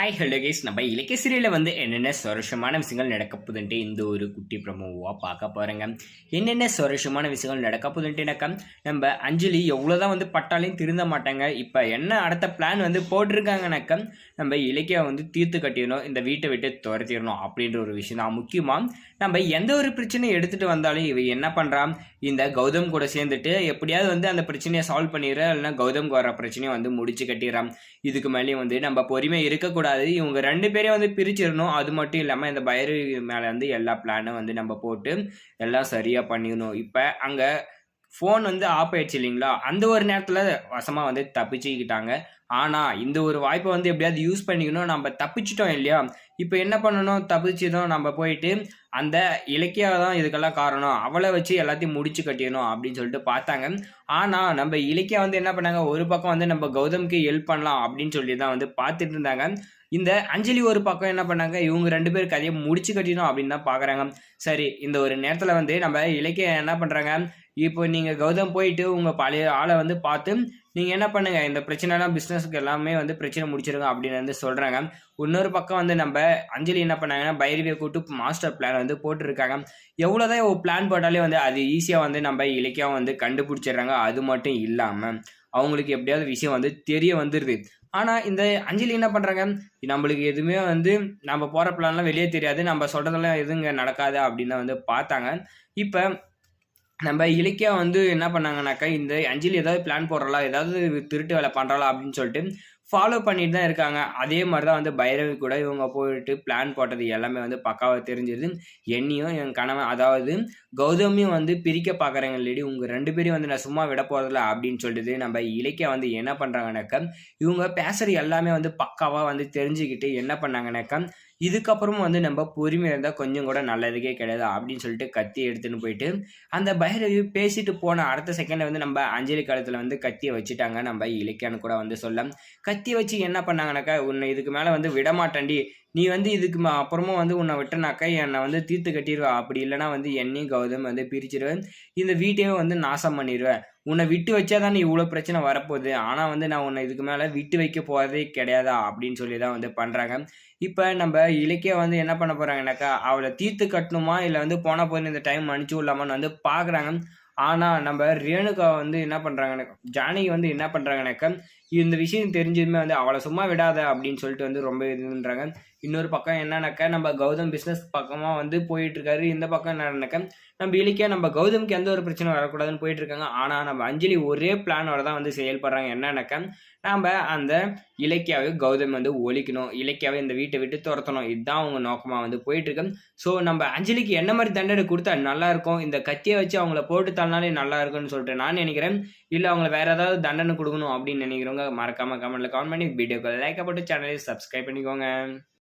Hi hello case நம்ம இலக்கிய சீரியலில் வந்து என்னென்ன சுவாரஸ்யமான விஷயங்கள் நடக்கப்போகுதுன்ட்டு இந்த ஒரு குட்டி ப்ரமோவாக பார்க்க போகிறேங்க என்னென்ன சுவாரஸ்யமான விஷயங்கள் நடக்க நம்ம அஞ்சலி எவ்வளோ தான் வந்து பட்டாலையும் திருந்த மாட்டாங்க. இப்போ என்ன அடுத்த பிளான் வந்து போட்டிருக்காங்கனாக்கா நம்ம இலக்கியம் வந்து தீர்த்து கட்டிடணும் இந்த வீட்டை விட்டு துரத்திடணும் அப்படின்ற ஒரு விஷயம் தான். முக்கியமாக நம்ம எந்த ஒரு பிரச்சனையை எடுத்துகிட்டு வந்தாலும் இவ என்ன பண்ணுறான் இந்த கௌதம் கூட சேர்ந்துட்டு எப்படியாவது வந்து அந்த பிரச்சனையை சால்வ் பண்ணிடுற இல்லைன்னா கௌதம்க்கு வர பிரச்சனையை வந்து முடிச்சு கட்டிடுறான். இதுக்கு மேலேயும் வந்து நம்ம பொறுமை இருக்கக்கூடாது. இவங்க ரெண்டு பேரையும் வந்து பிரிச்சிடணும் அது மட்டும் இல்லாமல் இந்த பைரவி மேலே வந்து எல்லா பிளானும் வந்து நம்ம போட்டு எல்லாம் சரியாக பண்ணிடணும். இப்போ அங்கே ஃபோன் வந்து ஆஃப் ஆயிடுச்சு இல்லைங்களா? அந்த ஒரு நேரத்தில் வசமாக வந்து தப்பிச்சுக்கிட்டாங்க. ஆனால் இந்த ஒரு வாய்ப்பை வந்து எப்படியாவது யூஸ் பண்ணிக்கணும். நம்ம தப்பிச்சிட்டோம் இல்லையா? இப்போ என்ன பண்ணணும்? தப்பிச்சதும் நம்ம போயிட்டு அந்த இலக்கியா தான் இதுக்கெல்லாம் காரணம். அவளை வச்சு எல்லாத்தையும் முடிச்சு கட்டிடணும் அப்படின்னு சொல்லிட்டு பார்த்தாங்க. ஆனால் நம்ம இலக்கியா வந்து என்ன பண்ணாங்க? ஒரு பக்கம் வந்து நம்ம கௌதம்க்கு ஹெல்ப் பண்ணலாம் அப்படின்னு சொல்லி தான் வந்து பார்த்துட்டு இருந்தாங்க. இந்த அஞ்சலி ஒரு பக்கம் என்ன பண்ணாங்க? இவங்க ரெண்டு பேர் கதையை முடிச்சு கட்டிடணும் அப்படின்னு தான் பார்க்குறாங்க. சரி இந்த ஒரு நேரத்தில் வந்து நம்ம இலக்கிய என்ன பண்ணுறாங்க இப்போ நீங்கள் கௌதம் போயிட்டு உங்கள் பழைய ஆளை வந்து பார்த்து நீங்கள் என்ன பண்ணுங்கள் இந்த பிரச்சனைலாம் பிஸ்னஸ்க்கு எல்லாமே வந்து பிரச்சனை முடிச்சிருங்க அப்படின்னு வந்து சொல்கிறாங்க இன்னொரு பக்கம் வந்து நம்ம அஞ்சலி என்ன பண்ணாங்கன்னா பைரவியை கூட்டு மாஸ்டர் பிளான் வந்து போட்டிருக்காங்க. எவ்வளோதான் ஒரு பிளான் போட்டாலே வந்து அது ஈஸியாக வந்து நம்ம இலக்கியம் வந்து கண்டுபிடிச்சிடுறாங்க. அது மட்டும் இல்லாமல் அவங்களுக்கு எப்படியாவது விஷயம் வந்து தெரிய வந்துடுது ஆனால் இந்த அஞ்சலி என்ன பண்ணுறாங்க நம்மளுக்கு எதுவுமே வந்து நம்ம போகிற பிளான்லாம் வெளியே தெரியாது. நம்ம சொல்கிறதெல்லாம் எதுங்க நடக்காது அப்படின்னு வந்து பார்த்தாங்க. இப்போ நம்ம இலக்கியா வந்து என்ன பண்ணாங்கனாக்கா இந்த அஞ்சலி ஏதாவது பிளான் போடுறலாம் ஏதாவது திருட்டு வேலை பண்ணுறாளா அப்படின்னு சொல்லிட்டு ஃபாலோ பண்ணிட்டு தான் இருக்காங்க. அதே மாதிரி தான் வந்து பைரவி கூட இவங்க போயிட்டு பிளான் போட்டது எல்லாமே வந்து பக்காவாக தெரிஞ்சிருது. என்னையும் என் கணவன் அதாவது கௌதமியும் வந்து பிரிக்க பார்க்குறாங்க லேடி உங்கள் ரெண்டு பேரையும் வந்து நான் சும்மா விட போகிறதில்ல அப்படின்னு சொல்லிட்டு நம்ம இலக்கியா வந்து என்ன பண்ணுறாங்கனாக்கா இவங்க பேசுகிற எல்லாமே வந்து பக்காவாக வந்து தெரிஞ்சுக்கிட்டு என்ன பண்ணாங்கனாக்கா இதுக்கப்புறமும் வந்து நம்ம பொறுமையாக இருந்தால் கொஞ்சம் கூட நல்லதுக்கே கிடையாது அப்படின்னு சொல்லிட்டு கத்தி எடுத்துன்னு போயிட்டு அந்த பைரவி பேசிட்டு போன அடுத்த செகண்டில் வந்து நம்ம அஞ்சலி காலத்தில் வந்து கத்தியை வச்சுட்டாங்க. நம்ம இலக்கியான்னு கூட வந்து சொல்ல. கத்தி வச்சு என்ன பண்ணாங்கனாக்கா உன்னை இதுக்கு மேலே வந்து விடமாட்டேன்டி. நீ வந்து இதுக்கு அப்புறமும் வந்து உன்னை விட்டனாக்கா என்னை வந்து தீர்த்து கட்டிடுவா அப்படி இல்லைனா வந்து என்னையும் கௌதம் வந்து பிரிச்சிடுவேன் இந்த வீட்டையும் வந்து நாசம் பண்ணிடுவேன் உன்னை விட்டு வச்சா தான் நீ இவ்வளோ பிரச்சனை வரப்போகுது. ஆனால் வந்து நான் உன்னை இதுக்கு மேலே விட்டு வைக்க போகிறதே கிடையாதா? அப்படின்னு சொல்லி தான் வந்து பண்ணுறாங்க இப்போ நம்ம இலக்கிய வந்து என்ன பண்ண போகிறாங்கனாக்கா அவளை தீர்த்து கட்டணுமா? இல்லை வந்து போன போது இந்த டைம் அனுப்பிச்சி விடலாமான்னு வந்து பார்க்குறாங்க ஆனால் நம்ம ரேணுகா வந்து என்ன பண்ணுறாங்கன்னு ஜானகி வந்து என்ன பண்ணுறாங்கனாக்கா இந்த விஷயம் தெரிஞ்சதுமே வந்து அவளை சும்மா விடாத அப்படின்னு சொல்லிட்டு வந்து ரொம்ப இதுன்றாங்க இன்னொரு பக்கம் என்னன்னாக்கா நம்ம கௌதம் பிஸ்னஸ் பக்கமாக வந்து போயிட்டு இருக்காரு இந்த பக்கம் என்னன்னாக்கா நம்ம இலிக்கா நம்ம கௌதம்க்கு எந்த ஒரு பிரச்சனை வரக்கூடாதுன்னு போயிட்டு இருக்காங்க ஆனால் நம்ம அஞ்சலி ஒரே பிளானோட தான் வந்து செயல்படுறாங்க. என்னன்னாக்கா நம்ம அந்த இலக்கியாவை கௌதம் வந்து ஒழிக்கணும். இலக்கியாவை இந்த வீட்டை விட்டு துரத்தணும். இதுதான் அவங்க நோக்கமாக வந்து போயிட்டுருக்கு. ஸோ நம்ம அஞ்சலிக்கு என்ன மாதிரி தண்டனை கொடுத்தா நல்லா இருக்கும்? இந்த கத்தியை வச்சு அவங்கள போட்டு தள்ளினாலே நல்லா இருக்கும்னு சொல்லிட்டு நான் நினைக்கிறேன். இல்லை அவங்களை வேற ஏதாவது தண்டனை கொடுக்கணும் அப்படின்னு நினைக்கிறவங்க மறக்காம கமெண்ட்ல கமெண்ட் பண்ணி வீடியோக்கு லைக் போட்டு சேனலை சப்ஸ்கிரைப் பண்ணிக்கோங்க.